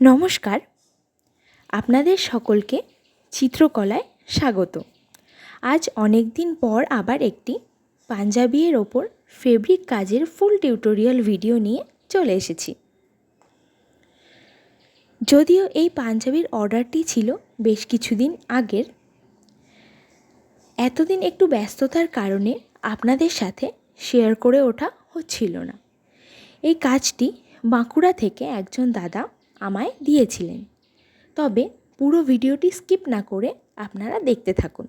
নমস্কার। আপনাদের সকলকে চিত্রকলায় স্বাগত। আজ অনেক দিন পর আবার একটি পাঞ্জাবির ওপর ফেব্রিক কাজের ফুল টিউটোরিয়াল ভিডিও নিয়ে চলে এসেছি। যদিও এই পাঞ্জাবির অর্ডারটি ছিল বেশ কিছুদিন আগের, এতদিন একটু ব্যস্ততার কারণে আপনাদের সাথে শেয়ার করে ওঠা হচ্ছিল না। এই কাজটি বাঁকুড়া থেকে একজন দাদা আমায় দিয়েছিলেন। তবে পুরো ভিডিওটি স্কিপ না করে আপনারা দেখতে থাকুন।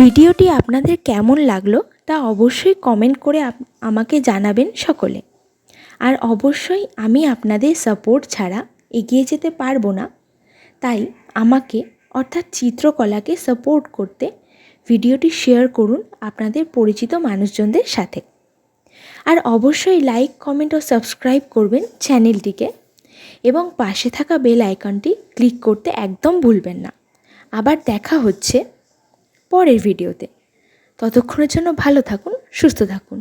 ভিডিওটি আপনাদের কেমন লাগল তা অবশ্যই কমেন্ট করে আমাকে জানাবেন সকলে। আর অবশ্যই আমি আপনাদের সাপোর্ট ছাড়া এগিয়ে যেতে পারব না। তাই আমাকে, অর্থাৎ চিত্রকলাকে সাপোর্ট করতে ভিডিওটি শেয়ার করুন আপনাদের পরিচিত মানুষজনদের সাথে। আর অবশ্যই লাইক কমেন্ট ও সাবস্ক্রাইব করবেন চ্যানেলটিকে এবং পাশে থাকা বেল আইকনটি ক্লিক করতে একদম ভুলবেন না। আবার দেখা হচ্ছে পরের ভিডিওতে। ততক্ষণের জন্য ভালো থাকুন সুস্থ থাকুন।